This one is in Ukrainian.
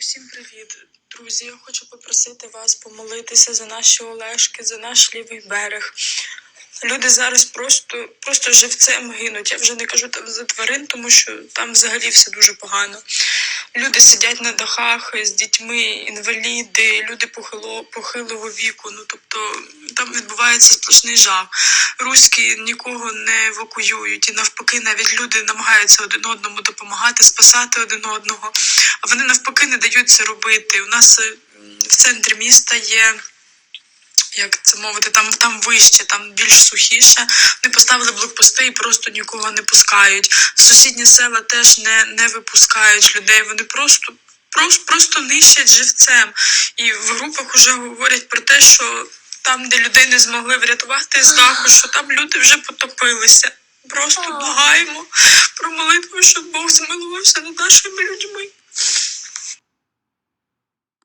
Усім привіт, друзі. Я хочу попросити вас помолитися за наші Олешки, за наш лівий берег. Люди зараз просто, просто живцем гинуть. Я вже не кажу там за тварин, тому що там взагалі все дуже погано. Люди сидять на дахах з дітьми, інваліди, люди похило, похилого віку. Ну тобто там відбувається сплошний жах. Руські нікого не евакуюють, і навпаки, навіть люди намагаються один одному допомагати, спасати один одного. А вони навпаки не дають це робити. У нас е, в центрі міста є. Як це мовити, там, там вище, там більш сухіше. Вони поставили блокпости і просто нікого не пускають. Сусідні села теж не, не випускають людей. Вони просто, просто, просто нищать живцем. І в групах вже говорять про те, що там, де людей не змогли врятувати з даху, що там люди вже потопилися. Просто благаємо про молитву, щоб Бог змилувався над нашими людьми.